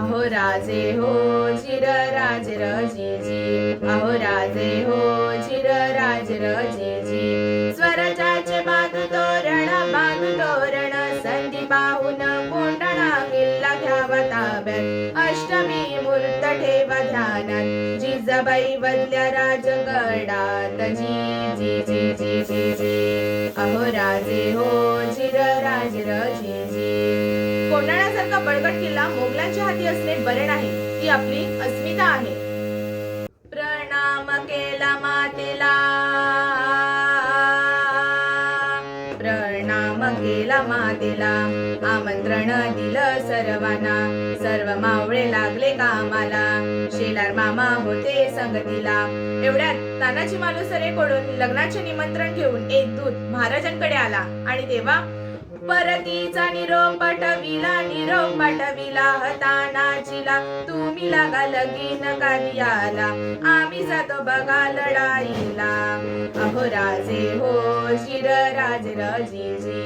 अहो राजे हो जिर राज रजीजी. अहो राजे हो जिर राज रजीजी. स्वराजाचे बाध तोरण बाजू तोरण संधी पाहून कोंडणा किल्ला घ्यावा ताब्यात. अष्टमी मूर्त ठेवा ध्यानात. जिजाबाई बदल्या राजगडात. जी जी जी जी जी जी. अहो राजे हो जिर राज रजीजी. कोंडाण्यासारखा बळकट किल्ला मोगलांच्या हाती असणे बरे नाही ती आपली अस्मिता आहे. प्रणाम केला मातेला. प्रणाम केला मातेला. आमंत्रण दिलं सर्वांना. सर्व मावळे लागले कामाला. शेलार मामा होते संगतीला. एवढ्यात तानाजी मालुसरेकडून लग्नाचे निमंत्रण घेऊन एक दूत महाराजांकडे आला आणि तेव्हा परतीचा निरोप पटविला निरोप पाठविला हतानाचीला तुम्ही लागा लगीन कार्याला आम्ही जातो बघा लढाईला. अहो राजे हो शिर राज रजीजी.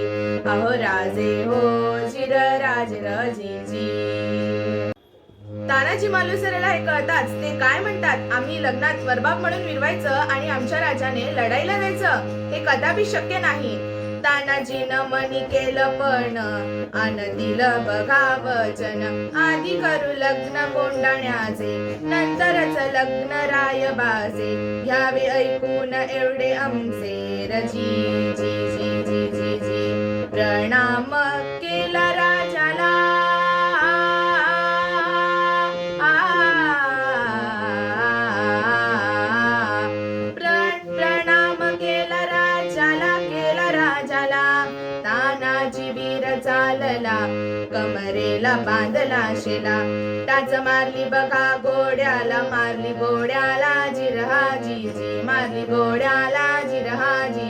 अहो राजे हो शिर राज रजीजी. तानाजी मालुसरेला हे कळताच ते काय म्हणतात? आम्ही लग्नात वरबाप म्हणून विरवायचं आणि आमच्या राजाने लढाईला जायचं. हे कदापि शक्य नाही. तानाजीनं मनी केलं पण आन दिलं बघा वचन आधी करू लग्न कोंडाण्याचे नंतरच लग्न रायबाचे घ्यावे ऐकून एवढे आमचे रजी जी जी जी जी जी. प्रणाम तानाजी वीर चालला कमरेला बांधला शिला. टाच मारली बघा गोड्याला मारली गोड्याला जिरहा जी मारली गोड्याला जिरहा जी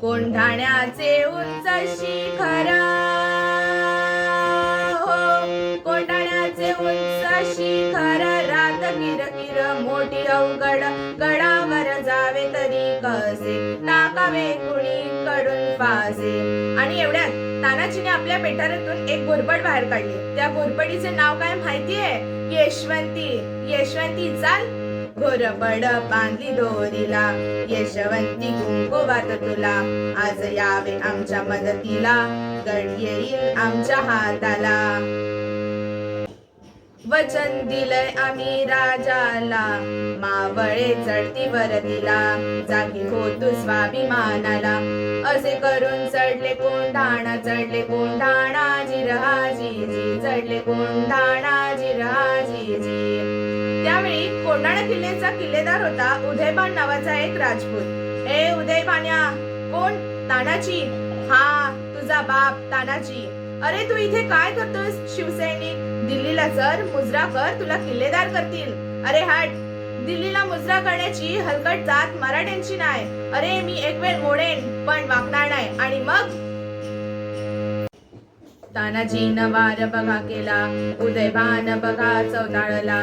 कोंढाण्याचे उंच शिखरा हो कोंढाण्याचे उंच शिखर. रात किर किर मोठी अवघड गडा जावे तरी कसे? टाकावे कुणी कडून फासे आणि एवढ्यात तानाजीने आपल्या पेटारातून एक घोरपड बाहेर काढली. त्या घोरपडीचे नाव काय माहितीये? यशवंती. यशवंती चाल. घोरपड बांधली दोरीला. यशवंती कुंकुवात तुला. आज यावे आमच्या मदतीला. गड येईल आमच्या हाताला. वचन दिलंय आम्ही राजाला. मावळे चढती वरतीला जागी होतो स्वाभिमानाला. असे करून चढले कोंढाणा चढले कोंढाणा जिरहा जी चढले कोंढाणा जिरहा जी जी त्यावेळी कोंढाणा किल्ल्याचा किल्लेदार होता उदयभान नावाचा एक राजपूत. ए उदयभान्या कोण? तानाजी हा तुझा बाप तानाजी अरे तू इथे काय करतोस शिवसैनिक दिल्लीला जर मुजरा कर तुला किल्लेदार करतील. अरे हट. दिल्लीला मुजरा करण्याची हलकट जात मराठ्यांची नाही. अरे मी एक वेळ मोडेन पण वागणार नाही. आणि मग? तानाजीन वार बघा केला उदयभान बघा चौताळला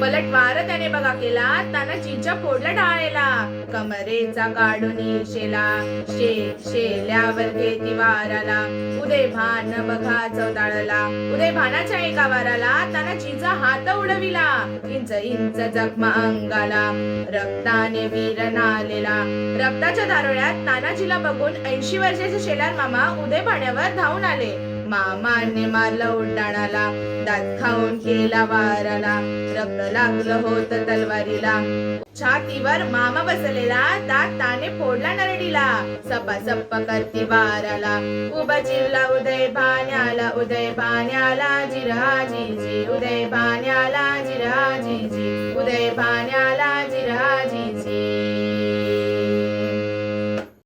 पलटवार त्याने बघा केला तानाजीच्या पोडला टाळेला कमरेचा काढून शेला शे शेल्यावर घेती वाराला. उदयभान बघा चौताळला उदयभानाच्या एका वाराला तानाजीचा हात उडविला. इंच इंच जखमा अंगाला रक्ताने वीर नालेला. रक्ताच्या दारोळ्यात तानाजीला बघून ऐंशी वर्षाचे शेलार मामा उदयभाण्यावर धावून आले. मामाने मारलं उड्डाणाला दात खाऊन केला वाराला. रक्त लागलं होत तलवारीला. छातीवर मामा बसलेला दात ताने फोडला नरडीला. सपा सप्प करती वाराला. उभा चिरला उदय पाण्याला उदय पाण्याला जिरा जी जी उदय पाण्याला जिरा जी जी उदय पाण्या